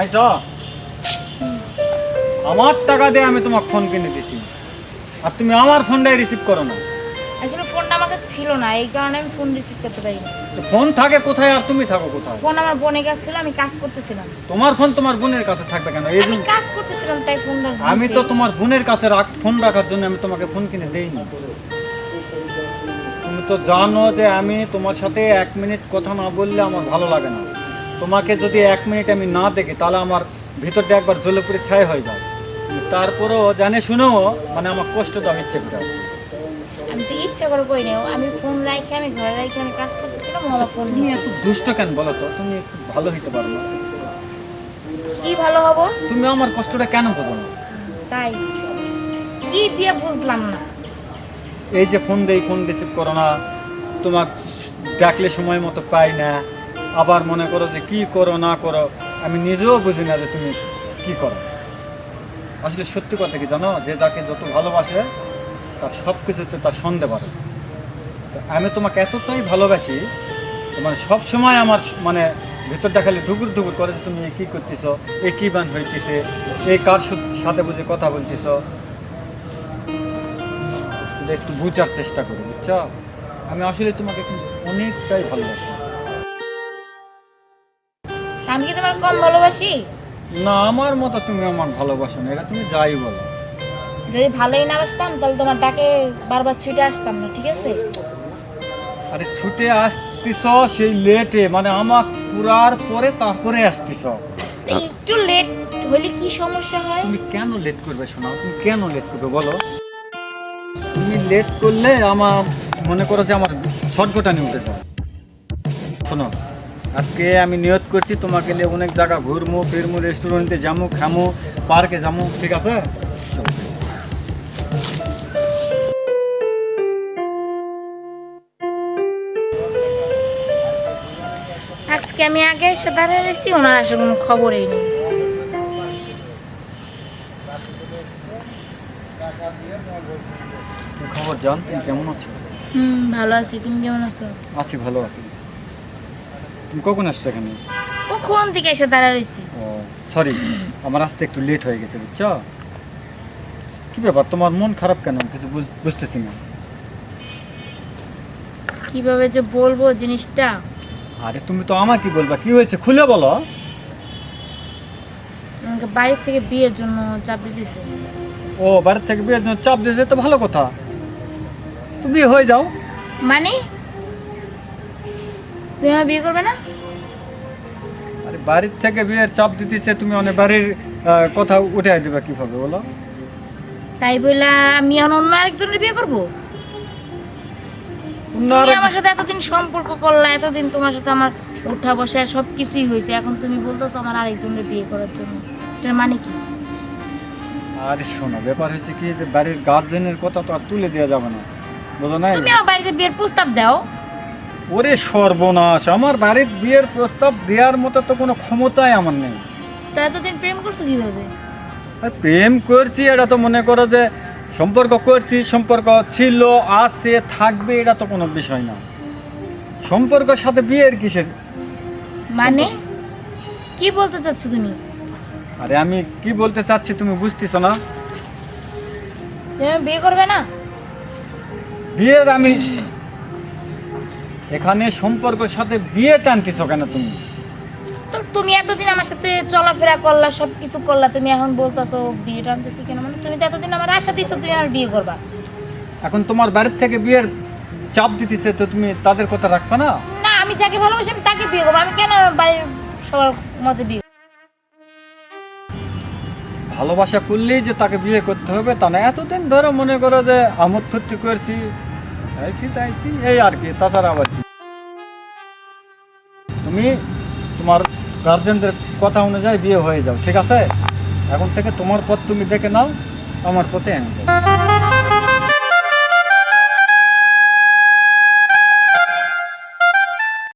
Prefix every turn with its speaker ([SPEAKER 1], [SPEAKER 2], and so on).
[SPEAKER 1] আইছ? আমার টাকা দিয়ে আমি তোমাকে ফোন কিনে দিছি। আর তুমি আমার ফোনটাই রিসিভ করো না।
[SPEAKER 2] আসলে ফোনটা আমার কাছে ছিল না এই কারণে আমি ফোন রিসিভ করতে পারিনি।
[SPEAKER 1] তো ফোন থাকে কোথায় আর তুমি থাকো কোথায়?
[SPEAKER 2] ফোন আমার বোনের কাছে ছিল আমি কাজ করতেছিলাম।
[SPEAKER 1] তোমার ফোন তোমার বোনের কাছে থাকবে কেন? এই
[SPEAKER 2] আমি কাজ করতেছিলাম তাই ফোনটা
[SPEAKER 1] আমি তো তোমার বোনের কাছে রাখ ফোন রাখার জন্য আমি তোমাকে ফোন কিনে দেইনি। তুমি তো জানো যে আমি তোমার সাথে এক মিনিট কথা না বললে আমার ভালো লাগে না। তোমাকে যদি এক মিনিট আমি না দেখি তাহলে আমার ভিতরটা একবার জ্বলে পুড়ে ছাই হয়ে যায়। তারপরেও জানে শুনেও মানে আমার কষ্ট তো আমি ইচ্ছে করে।
[SPEAKER 2] আমি তো ইচ্ছা করে করি না আমি ফোন রাখে আমি ঘরে রাখে আমি কাজ করতেছিলাম আমার ফোন দিয়েছে
[SPEAKER 1] এত দুষ্ট কেন বলো তো? তুমি একটু ভালো হইতে পারো না।
[SPEAKER 2] কি ভালো হব?
[SPEAKER 1] তুমি আমার কষ্টটা কেন বোঝো না?
[SPEAKER 2] তাই কি দিয়ে বুঝলাম না?
[SPEAKER 1] এই যে ফোন দেই ফোন রিসিভ করো না। তোমার ডাকলে সময় মতো পাই না। আবার মনে করো যে কি করো, না করো, আমি নিজেও বুঝি না যে তুমি কি করো। আসলে সত্যি কথা কি জানো? যে যাকে যত ভালোবাসে, তার সব কিছুতে তার সন্দেহ পারে আমি তোমাকে এতটাই ভালোবাসি তোমার সব সময় আমার মানে ভিতরটা খালি ধুকুর ধুকুর করে যে তুমি এ কী করতেছো, এ কি বান হইতেছে, এ কার সাথে বুঝে কথা বলতেছো। একটু বুঝার চেষ্টা করি, বুঝছ? আমি আসলে তোমাকে কিন্তু অনেকটাই ভালোবাসি।
[SPEAKER 2] আমি কি তোমার কম ভালোবাসি?
[SPEAKER 1] না আমার মতো তুমি আমার ভালোবাসো না এটা তুমি যাই বলো।
[SPEAKER 2] যদি ভালোই না বাসতাম তাহলে তোমার ডাকে বারবার ছুটে আসতাম না ঠিক আছে?
[SPEAKER 1] আরে ছুটে আসতিস সেই লেটে মানে আমার পুরার পরে তারপরে আসতিস।
[SPEAKER 2] একটু লেট হলে কি সমস্যা হয়?
[SPEAKER 1] তুমি কেন লেট করবে শোনা তুমি কেন লেট করবে বলো। তুমি লেট করলে আমার মনে করো যে আমার শর্টকটা নিয়ে উঠে যাও শোনো আজকে আমি নিয়ত করছি তোমাকে নিয়ে অনেক জায়গা ঘুরমু ফিরমু রেস্টুরেন্টে যামু খামু পার্কে যামু ঠিক আছে।
[SPEAKER 2] আজকে আমি আগে এসে দাঁড়িয়ে রয়েছি ওনার আসে কোনো খবরই নেই।
[SPEAKER 1] খবর জান? তুমি কেমন আছো?
[SPEAKER 2] হুম ভালো আছি। তুমি কেমন আছো?
[SPEAKER 1] আছি ভালো আছি। কখন আসছো এখানে?
[SPEAKER 2] ও কখন থেকে এসে দাঁড়িয়ে রয়েছি
[SPEAKER 1] ও সরি আমার আসতে একটু লেট হয়ে গেছে বুঝছ? কি ব্যাপার তোমার মন খারাপ কেন? কিছু বুঝ- বুঝতেছি না।
[SPEAKER 2] কীভাবে যে বলব জিনিসটা?
[SPEAKER 1] আরে তুমি তো আমাকে কি বলবা কি হয়েছে? খুলে বলো।
[SPEAKER 2] আমাকে বাড়ির থেকে বিয়ের জন্য চাপ দিতেছে।
[SPEAKER 1] ও বাড়ির থেকে বিয়ের জন্য চাপ দিয়েছে তো ভালো কথা। তুমি হয়ে যাও।
[SPEAKER 2] মানে? তুমি আমার বিয়ে করবে না?
[SPEAKER 1] আরে বাড়ির থেকে বিয়ের চাপ দিতেছে তুমি অনেক বাড়ির কথা উঠে দিবা কীভাবে বলো?
[SPEAKER 2] তাই বইলা আমি এখন অন্য আরেকজনের বিয়ে করব? তুমি আমার সাথে এতদিন সম্পর্ক করলা এতদিন তোমার সাথে আমার উঠা বসা সব কিছুই হয়েছে এখন তুমি বলতেছো আমার আরেকজনের বিয়ে করার জন্য। এটার মানে কি?
[SPEAKER 1] আরে শোনো ব্যাপার হচ্ছে কি যে বাড়ির গার্জেনের কথা তো আর তুলে দেওয়া যাবে না। বুঝো নাই?
[SPEAKER 2] তুমি আমার বাড়িতে বিয়ের প্রস্তাব দাও।
[SPEAKER 1] ওরে সর্বনাশ আমার বাড়ির বিয়ের প্রস্তাব দেওয়ার মতো তো কোনো ক্ষমতাই আমার নেই।
[SPEAKER 2] তো এতদিন প্রেম করছ কীভাবে?
[SPEAKER 1] আর প্রেম করছি এটা তো মনে করো যে সম্পর্ক করছি সম্পর্ক ছিল আছে থাকবে এটা তো কোনো বিষয় না। সম্পর্কের সাথে বিয়ের কিসের?
[SPEAKER 2] মানে? কি বলতে চাচ্ছ তুমি?
[SPEAKER 1] আরে আমি কি বলতে চাচ্ছি তুমি বুঝতেছো না?
[SPEAKER 2] তুমি বিয়ে করবে না?
[SPEAKER 1] বিয়ের আমি এখানে সম্পর্কের সাথে বিয়ে টানতেছ কেন তুমি?
[SPEAKER 2] তো তুমি এতদিন আমার সাথে চলাফেরা করলা সব কিছু করলা তুমি এখন বলতেছো বিয়ে টানতেছি কেন? মানে তুমি তো এতদিন আমার আশা দিছো তুমি আমার বিয়ে করবা।
[SPEAKER 1] এখন তোমার বাড়ির থেকে বিয়ের চাপ দিতেছে তো তুমি তাদের কথা রাখবে না?
[SPEAKER 2] না আমি যাকে ভালোবাসি আমি তাকে বিয়ে করব আমি কেন বাড়ির সবার মতে বিয়ে
[SPEAKER 1] ভালোবাসা করলেই যে তাকে বিয়ে করতে হবে তা না এতদিন ধরে মনে করো যে আমোদ ফুর্তি করছি তাইছি তাইছি এই আর কি তাছাড়া আবার কি? তুমি তোমার গার্জেনদের কথা অনুযায়ী বিয়ে হয়ে যাও, ঠিক আছে? এখন থেকে তোমার পথ তুমি দেখে নাও, আমার পথে যাই